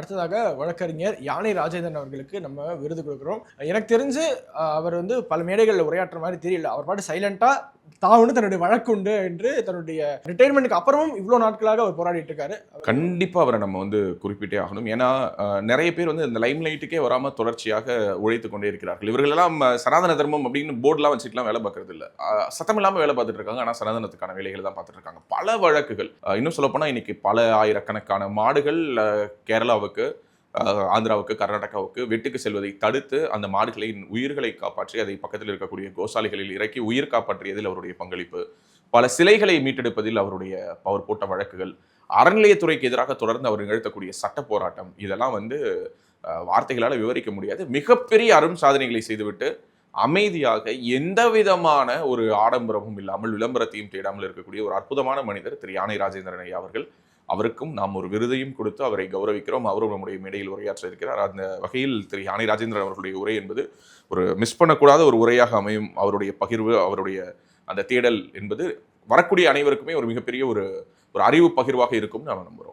அடுத்ததாக வழக்கறிஞர் யானை ராஜேந்திரன் அவர்களுக்கு நம்ம விருது கொடுக்குறோம். எனக்கு தெரிஞ்சு அவர் வந்து பல மேடைகளில் உரையாற்றுற மாதிரி தெரியல. அவர் பாட்டு சைலண்டாக தான் ஒன்று தன்னுடைய வழக்குண்டு என்று தன்னுடைய ரிட்டைர்மெண்ட்டுக்கு அப்புறமும் இவ்வளோ நாட்களாக அவர் போராடிட்டு இருக்காரு கண்டிப்பாக அவரை நம்ம வந்து குறிப்பிட்டே ஆகணும். ஏன்னா நிறைய பேர் வந்து இந்த லைம் லைட்டுக்கே வராமல் தொடர்ச்சியாக உழைத்து கொண்டே இருக்கிறார்கள். இவர்களெல்லாம் சனாதன தர்மம் அப்படின்னு போர்டுலாம் வச்சுட்டுலாம் வேலை பார்க்கறது இல்லை. சத்தம் இல்லாமல் வேலை பார்த்துட்டு இருக்காங்க. ஆனால் சனாதனத்துக்கான வேலைகளை தான் பார்த்துட்டு இருக்காங்க. பல வழக்குகள். இன்னும் சொல்லப்போனால் இன்னைக்கு பல ஆயிரக்கணக்கான மாடுகள் கேரளாவுக்கு ஆந்திராவுக்கு கர்நாடகாவுக்கு வெட்டுக்கு செல்வதை தடுத்து அந்த மாடுகளின் உயிர்களை காப்பாற்றி அதை பக்கத்தில் இருக்கக்கூடிய கோசாலைகளில் இறக்கி உயிர் காப்பாற்றியதில் அவருடைய பங்களிப்பு. பல சிலைகளை மீட்டெடுப்பதில் அவருடைய அவர் போட்ட வழக்குகள். அறநிலையத்துறைக்கு எதிராக தொடர்ந்து அவர் நிகழ்த்தக்கூடிய சட்ட போராட்டம் இதெல்லாம் வந்து வார்த்தைகளால் விவரிக்க முடியாது. மிகப்பெரிய அரும் சாதனைகளை செய்துவிட்டு அமைதியாக எந்த விதமான ஒரு ஆடம்பரமும் இல்லாமல் விளம்பரத்தையும் தேடாமல் இருக்கக்கூடிய ஒரு அற்புதமான மனிதர் திரு யானை ராஜேந்திரன் ஐயா அவர்கள். அவருக்கும் நாம் ஒரு விருதையும் கொடுத்து அவரை கௌரவிக்கிறோம். அவரும் நம்முடைய மேடையில் உரையாற்ற இருக்கிறார் அந்த வகையில் திரு யானை ராஜேந்திரன் அவர்களுடைய உரை என்பது ஒரு மிஸ் பண்ணக்கூடாத ஒரு உரையாக அமையும். அவருடைய பகிர்வு அவருடைய அந்த தேடல் என்பது வரக்கூடிய அனைவருக்குமே ஒரு மிகப்பெரிய ஒரு ஒரு அறிவு பகிர்வாக இருக்கும்னு நாம் நம்புகிறோம்